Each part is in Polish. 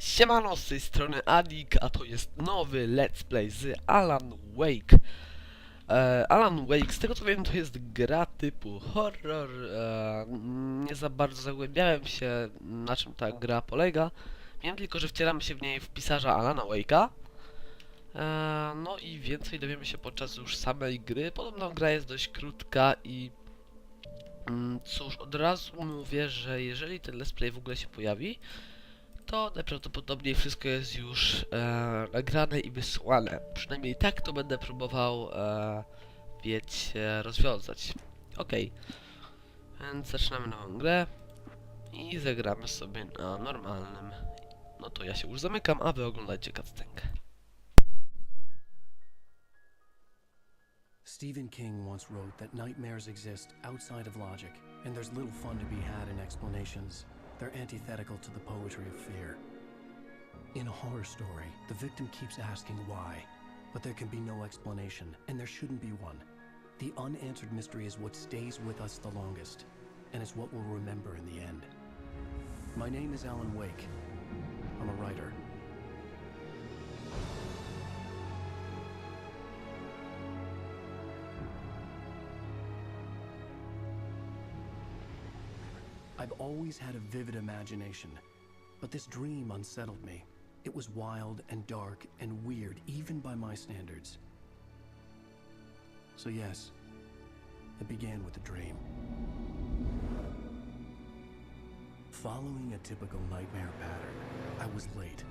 Siemano, z tej strony Adik, a to jest nowy Let's Play z Alan Wake. E, Alan Wake, z tego co wiem, to jest gra typu horror. E, nie za bardzo zagłębiałem się, na czym ta gra polega. Wiem tylko, że wcieramy się w niej w pisarza Alana Wake'a. E, no i więcej dowiemy się podczas już samej gry. Podobno gra jest dość krótka i... Mm, cóż, od razu mówię, że jeżeli ten Let's Play w ogóle się pojawi, to najprawdopodobniej wszystko jest już e, nagrane i wysłane. Przynajmniej tak to będę próbował, e, wiecie, rozwiązać. Okej. Więc zaczynamy nową grę i zagramy sobie na normalnym. No to ja się już zamykam, a wy oglądajcie cutscenkę. Stephen King once wrote that nightmares exist outside of logic, and there's little fun to be had in explanations. They're antithetical to the poetry of fear. In a horror story, the victim keeps asking why, but there can be no explanation, and there shouldn't be one. The unanswered mystery is what stays with us the longest, and is what we'll remember in the end. My name is Alan Wake. I'm a writer. I've always had a vivid imagination, but this dream unsettled me. It was wild and dark and weird, even by my standards. So, yes, it began with a dream. Following a typical nightmare pattern, I was late,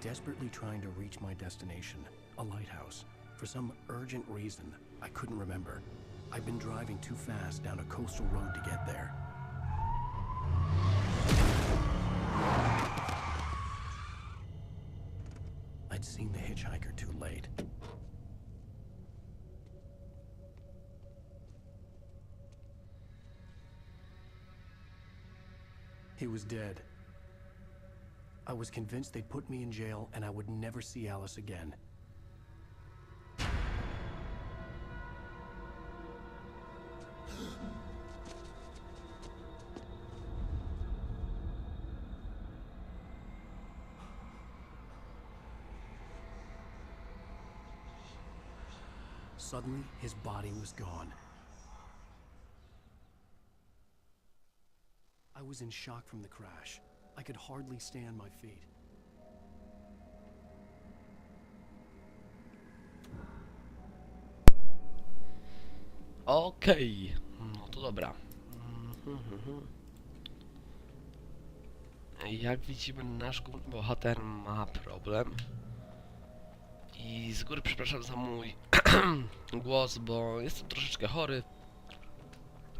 desperately trying to reach my destination, a lighthouse. For some urgent reason, I couldn't remember. I'd been driving too fast down a coastal road to get there. Seen the hitchhiker too late. He was dead. I was convinced they'd put me in jail and I would never see Alice again. Suddenly, his body was gone. I was in shock from the crash. I could hardly stay on my feet. Okej, no to dobra. Jak widzimy, nasz główny bohater ma problem. I z góry przepraszam za mój głos, bo jestem troszeczkę chory.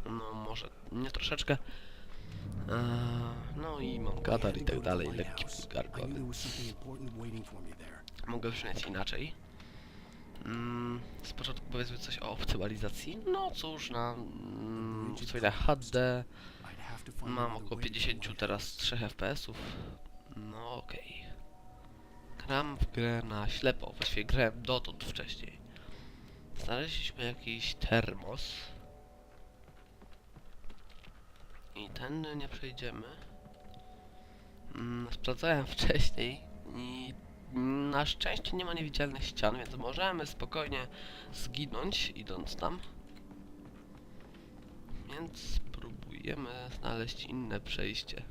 No, może nie troszeczkę. Eee, no i mam katar i tak dalej, lekki there. Mogę brzmieć inaczej. Mm, z początku powiedzmy coś o optymalizacji. No cóż, na mm, ustawieniach HD mam około way to the 50 lighthouse. teraz 3 FPS-ów. No okej. Gram w grę na ślepo, właściwie grałem dotąd wcześniej. Znaleźliśmy jakiś termos. I tędy nie przejdziemy. Mm, sprawdzałem wcześniej i na szczęście nie ma niewidzialnych ścian, więc możemy spokojnie zginąć idąc tam. Więc spróbujemy znaleźć inne przejście.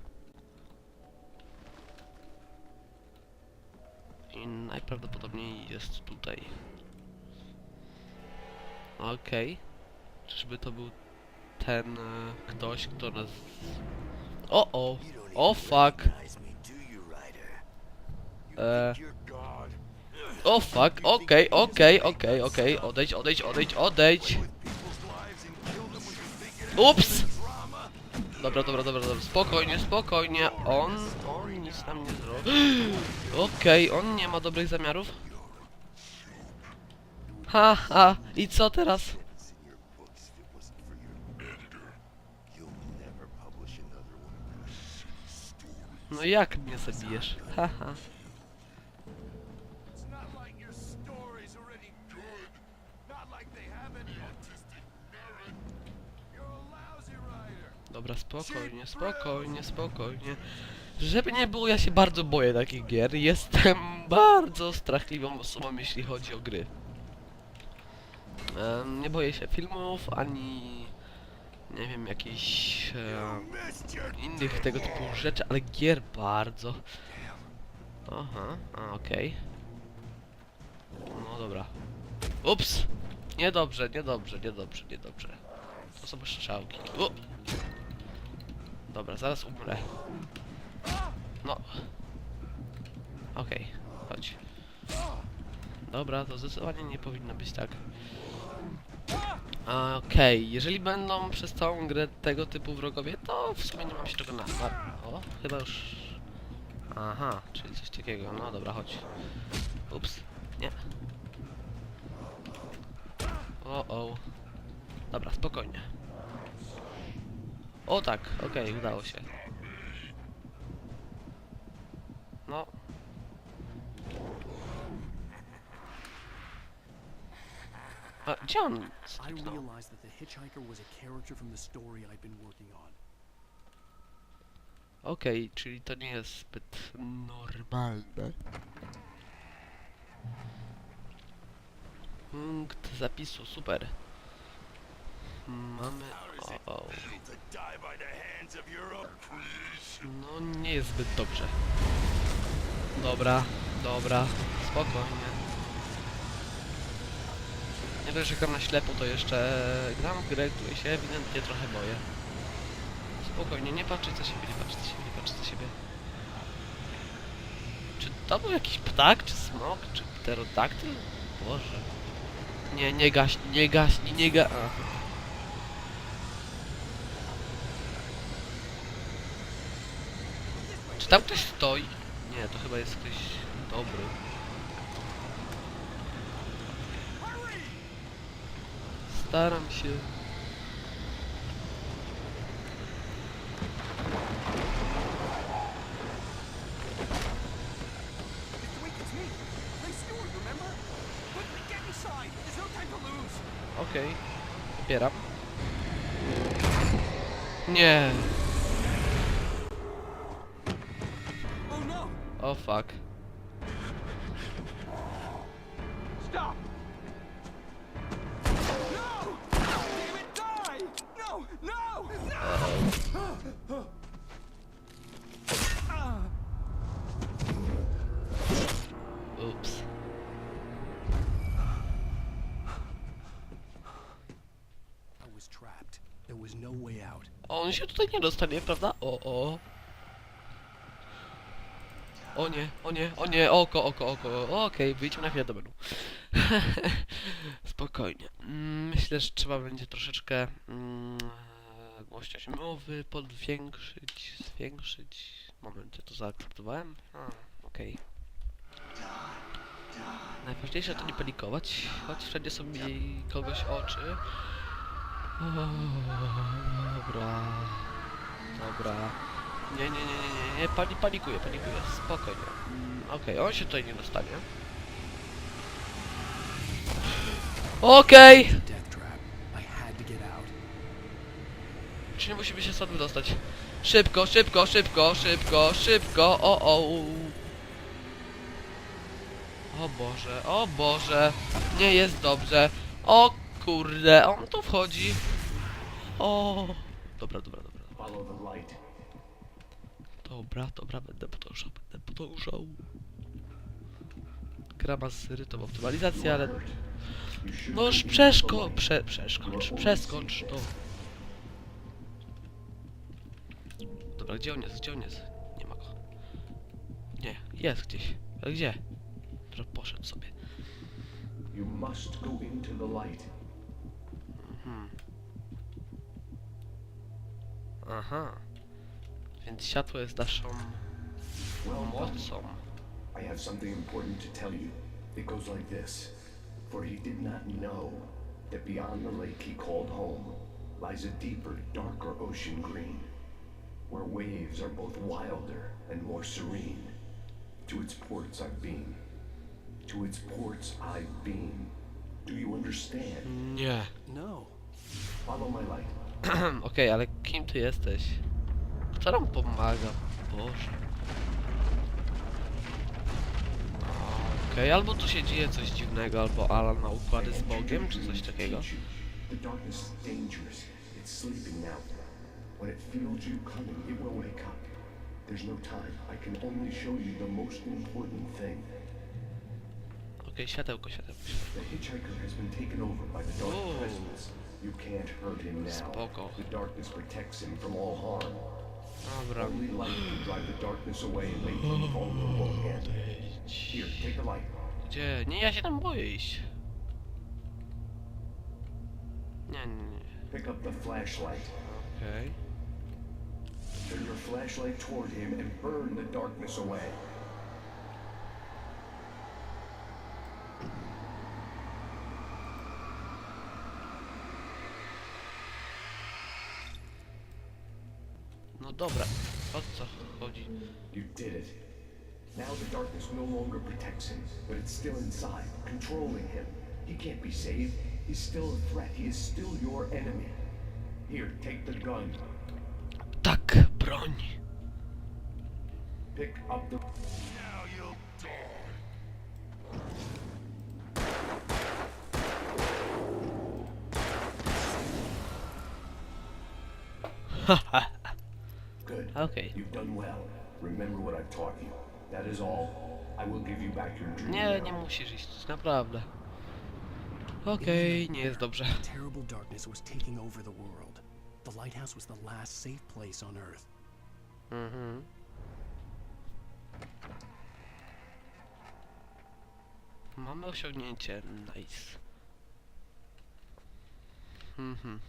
I najprawdopodobniej jest tutaj. Okej. Czyżby to był ten e, ktoś, kto nas... O o! O fuck! E, o fuck, okej, okej, okej, okej, odejdź, odejdź, odejdź, odejdź! Ups! Dobra, dobra, dobra, dobra, spokojnie, spokojnie, on, on nic nam nie zrobi. Okej, on nie ma dobrych zamiarów. Ha, ha, i co teraz? No jak mnie zabijesz? Haha. It's Dobra, spokojnie, spokojnie, spokojnie. Żeby nie było, ja się bardzo boję takich gier. Jestem bardzo strachliwą osobą, jeśli chodzi o gry. Em, nie boję się filmów, ani nie wiem, jakichś your innych tego typu rzeczy, ale gier bardzo. Aha, okej. No dobra. Ups! Niedobrze, niedobrze, niedobrze, niedobrze. To są strzałki. O! Dobra, zaraz umrę. No. Okej, chodź. Dobra, to zdecydowanie nie powinno być tak. Okej, jeżeli będą przez całą grę tego typu wrogowie, to w sumie nie mam się czego na- O, chyba już... Aha, czyli coś takiego. No dobra, chodź. Ups, nie. O, o. Dobra, spokojnie. O tak, okej, udało się. No. A, gdzie on? I realized that the hitchhiker was a character from the story I'd been working on. Okej, czyli to nie jest zbyt normalne. Punkt zapisu, super. Mamy... O, o. to die by the hands of your own please? No nie jest zbyt dobrze. Dobra, dobra, spokojnie. Nie dość, że gram na ślepo, to jeszcze gram w grę, której się ewidentnie trochę boję. Spokojnie, nie patrzeć za siebie, nie patrzeć za siebie, nie patrzeć za siebie. Czy to był jakiś ptak, czy smok, czy pterodaktyl? Boże. Nie, nie gaśnij, nie gaśnij, nie ga... Czy tam ktoś stoi? Nie, to chyba jest ktoś dobry. Staram się. Wait, it's me. Ray no! O fuck. Stop! No! Damn it, die! No! No! No! Ups. I was trapped. There was no way out. On się tutaj nie dostanie, prawda? O, o. O nie, o nie, o nie, oko, oko, oko. Okej, wyjdźmy na chwilę do menu. Spokojnie. Mm, Myślę, że trzeba będzie troszeczkę mm, głośność mowy podwiększyć, zwiększyć. Moment, ja to zaakceptowałem? Okej. Najważniejsze to nie panikować, choć wszędzie są mi kogoś oczy. O, Dobra. Dobra. Nie, nie, nie, nie, nie, nie, pani, panikuję, panikuję, spokojnie. Mm, Okej, on się tutaj nie dostanie. Okej! Death out. Czyli musimy się stąd wydostać. Szybko, szybko, szybko, szybko, szybko, o, o. O Boże, o Boże, nie jest dobrze. O kurde, on tu wchodzi. O. Dobra, dobra, dobra. Dobra, dobra, będę podążał, będę podążał. Gra ma zrytą optymalizację, ale... No już przeszko... Prze, przeszkocz, przeskocz to. Dobra, gdzie on jest, gdzie on jest? Nie ma go. Nie, jest gdzieś. Ale gdzie? Dobra, poszedł sobie. You must go into the light. Aha. Więc światło jest naszą Well done. pomocą. I have something important to tell you. It goes like this. For he did not know that beyond the lake he called home lies a deeper, darker ocean green, where waves are both wilder and more serene. To its ports I've been. To its ports I've been. Do you understand? Nie. No. Follow my light. Okej, ale kim ty jesteś? To nam pomaga. Boże. Okej, okay, albo tu się dzieje coś dziwnego, albo Alan ma układy z Bogiem, czy coś takiego. When it feels you Okay, światełko, światełko. Hitchhiker Spoko. Dobra. Gdzie? Nie, ja się tam boję iść. Nie, nie, nie. Pick up the flashlight. Okej. Turn your flashlight toward him and burn the darkness away. You did it. Now the darkness no longer protects him, but it's still inside, controlling him. He can't be saved. He's still a threat. He is still your enemy. Here, take the gun. Tak, broń. Pick up the. Now you'll die. Haha. Good. Okej. You've done well. Remember what I've taught you. That is all. I will give you back your dream. Nie, nie musisz iść, naprawdę. Okej, nie jest dobrze. Terrible darkness was taking over the world. The lighthouse was the last safe place on Earth. Mhm. Mamy osiągnięcie, nice. Mhm.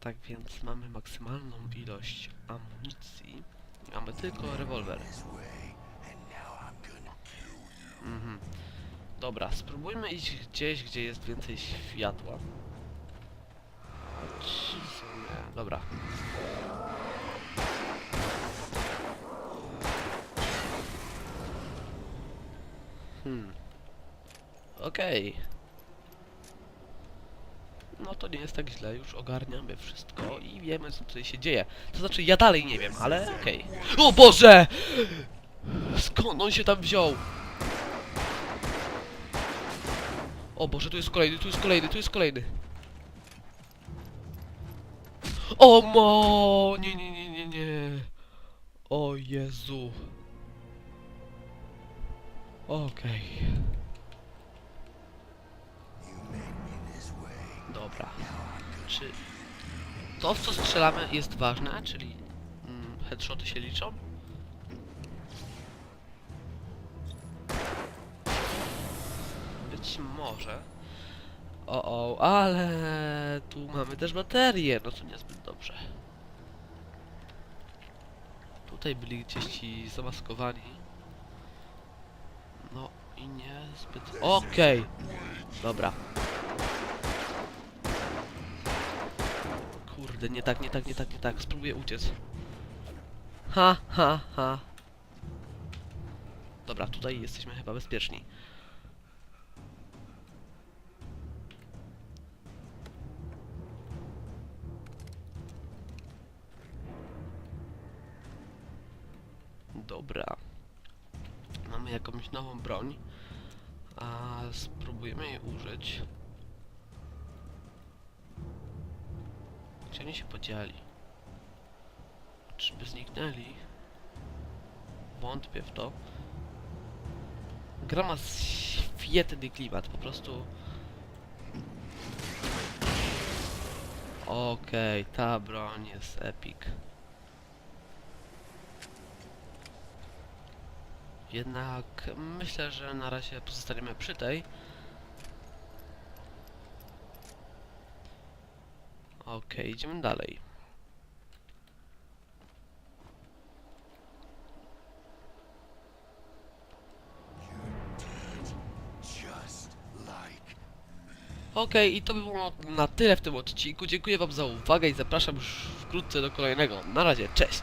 Tak więc mamy maksymalną ilość amunicji. Mamy tylko rewolwer. Mhm. Dobra, spróbujmy iść gdzieś, gdzie jest więcej światła. Dobra. Hmm. Okej. No to nie jest tak źle, już ogarniamy wszystko i wiemy co tutaj się dzieje. To znaczy ja dalej nie wiem, ale okej. O Boże! Skąd on się tam wziął? O Boże, tu jest kolejny, tu jest kolejny, tu jest kolejny. O mo! Nie, nie, nie, nie, nie. O Jezu. Okej. Dobra. Czy to, w co strzelamy, jest ważne? Czyli mm, headshoty się liczą? Być może. O, o, ale tu mamy też baterię, no to niezbyt dobrze. Tutaj byli gdzieś ci zamaskowani. No i niezbyt... Okej! Dobra. Kurde, nie tak, nie tak, nie tak, nie tak. Spróbuję uciec. Ha, ha, ha. Dobra, tutaj jesteśmy chyba bezpieczni. Dobra. Mamy jakąś nową broń. A spróbujemy jej użyć. Oni się podzieli? Czyby zniknęli? Wątpię w to. Gra ma świetny klimat, po prostu... Okej, ta broń jest epic. Jednak myślę, że na razie pozostaniemy przy tej. Okej, idziemy dalej. Okej, i to by było na tyle w tym odcinku. Dziękuję wam za uwagę i zapraszam już wkrótce do kolejnego. Na razie, cześć!